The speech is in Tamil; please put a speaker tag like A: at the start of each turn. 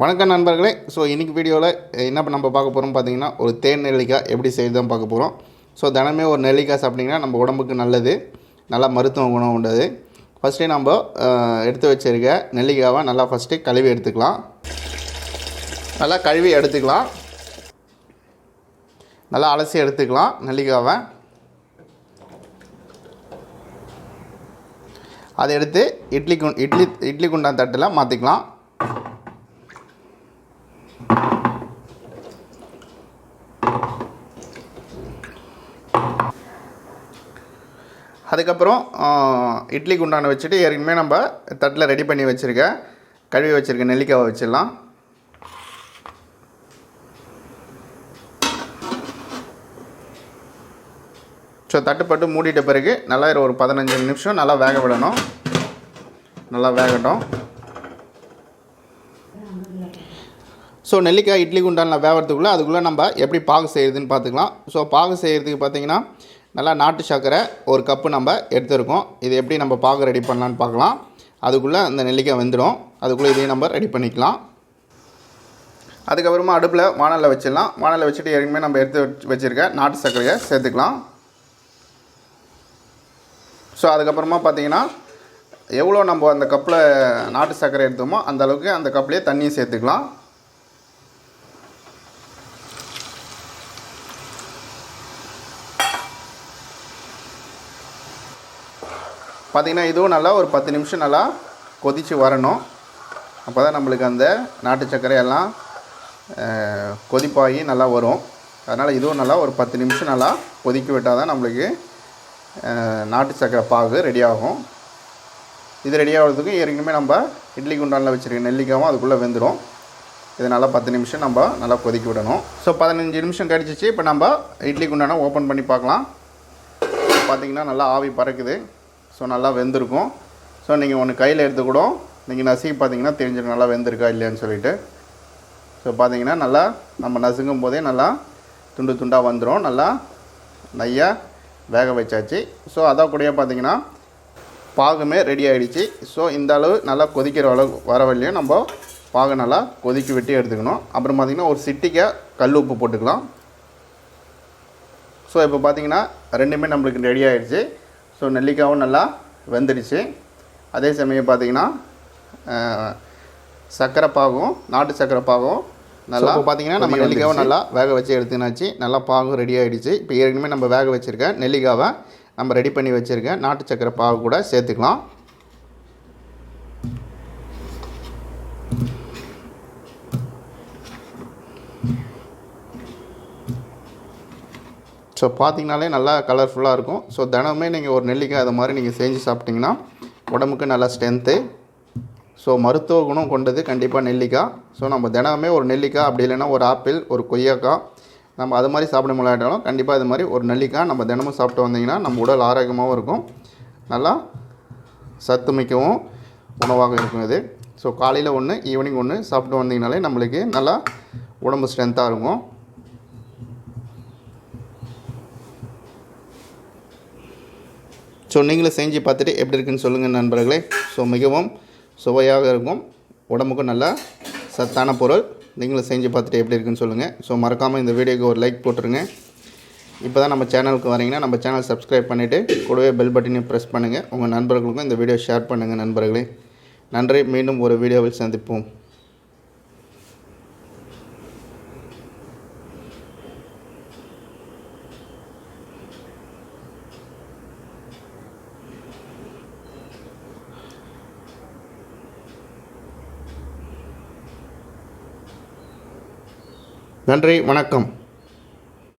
A: வணக்கம் நண்பர்களே. ஸோ இன்றைக்கி வீடியோவில் என்ன நம்ம பார்க்க போகிறோம் பார்த்தீங்கன்னா ஒரு தேன் நெல்லிக்காய் எப்படி செய்யுதுன்னு பார்க்க போகிறோம் ஸோ தினமே ஒரு நெல்லிக்காய் சாப்பிட்டிங்கன்னா நம்ம உடம்புக்கு நல்லது. நல்லா மருத்துவ குணம் உண்டது. ஃபஸ்ட்டே நம்ம எடுத்து வச்சிருக்க நெல்லிக்காவை நல்லா ஃபஸ்ட்டு கழுவி எடுத்துக்கலாம். நல்லா கழுவி எடுத்துக்கலாம். நல்லா அலசி எடுத்துக்கலாம் நெல்லிக்காவை. அதை எடுத்து இட்லி கு இட்லி இட்லி குண்டான் தட்டில் மாற்றிக்கலாம் அதுக்கப்புறம் இட்லிக்கு இட்லி குண்டான வச்சுட்டு ஏற்கனவே நம்ம தட்டில் ரெடி பண்ணி வச்சுருக்க கழுவி வச்சுருக்க நெல்லிக்காவை வச்சிடலாம். ஸோ தட்டுப்பட்டு மூடிட்ட பிறகு நல்லா ஒரு பதினஞ்சு நிமிஷம் நல்லா வேக விடணும். நல்லா வேகட்டும். ஸோ நெல்லிக்காய் இட்லி குண்டானில் வேகிறதுக்குள்ளே அதுக்குள்ளே நம்ம எப்படி பாகு செய்கிறதுன்னு பார்த்துக்கலாம். ஸோ பாகு செய்கிறதுக்கு பார்த்தீங்கன்னா நல்லா நாட்டு சர்க்கரை ஒரு கப்பு நம்ம எடுத்துருக்கோம். இது எப்படி நம்ம பாகு ரெடி பண்ணலான்னு பார்க்கலாம். அதுக்குள்ளே அந்த நெல்லிக்காய் வெந்துடும். அதுக்குள்ளே இதையும் நம்ம ரெடி பண்ணிக்கலாம். அதுக்கப்புறமா அடுப்பில் வானலில் வச்சிடலாம். வானலில் வச்சுட்டு ஏற்கனவே நம்ம எடுத்து வச்சு வச்சுருக்க நாட்டு சர்க்கரையை சேர்த்துக்கலாம். ஸோ அதுக்கப்புறமா பார்த்தீங்கன்னா எவ்வளோ நம்ம அந்த கப்பில் நாட்டு சர்க்கரை எடுத்தோமோ அந்த அளவுக்கு அந்த கப்லேயே தண்ணியும் சேர்த்துக்கலாம். பார்த்திங்கன்னா இதுவும் நல்லா ஒரு பத்து நிமிஷம் நல்லா கொதித்து வரணும். அப்போ தான் நம்மளுக்கு அந்த நாட்டு சர்க்கரை எல்லாம் கொதிப்பாகி நல்லா வரும். அதனால் இதுவும் நல்லா ஒரு பத்து நிமிஷம் நல்லா கொதிக்க விட்டால் தான் நம்மளுக்கு நாட்டு சர்க்கரை பாகு ரெடி ஆகும். இது ரெடி ஆகிறதுக்கு ஏற்கனவே நம்ம இட்லி குண்டானில் வச்சுருக்க நெல்லிக்காவும் அதுக்குள்ளே வெந்துடும் இது நல்லா பத்து நிமிஷம் நம்ம நல்லா கொதிக்க விடணும். ஸோ பதினஞ்சு நிமிஷம் கழிச்சிச்சு இப்போ நம்ம இட்லி குண்டானை ஓப்பன் பண்ணி பார்க்கலாம். பார்த்திங்கன்னா நல்லா ஆவி பறக்குது. ஸோ நல்லா வெந்திருக்கும். ஸோ நீங்கள் ஒன்று கையில் எடுத்து கூட நீங்கள் நசுக்கி பார்த்தீங்கன்னா தெரிஞ்சிடும் நல்லா வெந்திருக்கா இல்லையான்னு சொல்லிட்டு. ஸோ பார்த்தீங்கன்னா நல்லா நம்ம நசுங்கும் போதே நல்லா துண்டு துண்டாக வந்துடும் நல்லா நையாக வேக வச்சாச்சு. ஸோ அதான் கூடயே பார்த்தீங்கன்னா பாகுமே ரெடி ஆகிடுச்சு ஸோ இந்த அளவு நல்லா கொதிக்கிற அளவு வர வரையிலையும் நம்ம பாகு நல்லா கொதிக்க விட்டு எடுத்துக்கணும். அப்புறம் பார்த்திங்கன்னா ஒரு சிட்டிக்கை கல் உப்பு போட்டுக்கலாம். ஸோ இப்போ பார்த்தீங்கன்னா ரெண்டுமே நம்மளுக்கு ரெடி ஆகிடுச்சு ஸோ நெல்லிக்காவும் நல்லா வெந்துடுச்சு. அதே சமயம் பார்த்தீங்கன்னா சர்க்கரை பாகும் நாட்டு சர்க்கரை பாகும் நல்லா பார்த்தீங்கன்னா நம்ம நெல்லிக்காவும் நல்லா வேக வச்சு எடுத்துனாச்சு. நல்லா பாகும் ரெடி ஆகிடுச்சு இப்போ ஏற்கனவே நம்ம வேக வச்சுருக்க நெல்லிக்காவை நம்ம ரெடி பண்ணி வச்சுருக்க நாட்டு சர்க்கரை பாகு கூட சேர்த்துக்கலாம். ஸோ பார்த்தீங்கனாலே நல்லா கலர்ஃபுல்லாக இருக்கும். ஸோ தினமுமே நீங்கள் ஒரு நெல்லிக்காய் அது மாதிரி நீங்கள் செஞ்சு சாப்பிட்டிங்கன்னா உடம்புக்கு நல்லா ஸ்ட்ரென்த்து ஸோ மருத்துவ குணம் கொண்டது கண்டிப்பாக நெல்லிக்காய். ஸோ நம்ம தினமே ஒரு நெல்லிக்காய் அப்படி இல்லைன்னா ஒரு ஆப்பிள் ஒரு கொய்யாக்காய் நம்ம அது மாதிரி சாப்பிட முடியாட்டாலும் கண்டிப்பாக இது மாதிரி ஒரு நெல்லிக்காய் நம்ம தினமும் சாப்பிட்டு வந்தீங்கன்னா நம்ம உடல் ஆரோக்கியமாகவும் இருக்கும். நல்லா சத்து மிக்கவும் உணவாக இருக்கும் இது. ஸோ காலையில் ஒன்று ஈவினிங் ஒன்று சாப்பிட்டு வந்தீங்கனாலே நம்மளுக்கு நல்லா உடம்பு ஸ்ட்ரென்த்தாக இருக்கும். ஸோ நீங்களும் செஞ்சு பார்த்துட்டு எப்படி இருக்குன்னு சொல்லுங்கள் நண்பர்களே. ஸோ மிகவும் சுவையாக இருக்கும். உடம்புக்கும் நல்லா சத்தான பொருள். நீங்களும் செஞ்சு பார்த்துட்டு எப்படி இருக்குன்னு சொல்லுங்கள். ஸோ மறக்காமல் இந்த வீடியோக்கு ஒரு லைக் போட்டுருங்க. இப்போ தான் நம்ம சேனலுக்கு வரீங்கன்னா நம்ம சேனல் சப்ஸ்கிரைப் பண்ணிவிட்டு கூடவே பெல் பட்டனையும் ப்ரெஸ் பண்ணுங்கள் உங்கள் நண்பர்களுக்கும் இந்த வீடியோ ஷேர் பண்ணுங்கள் நண்பர்களே. நன்றி. மீண்டும் ஒரு வீடியோவில் சந்திப்போம். நன்றி வணக்கம்.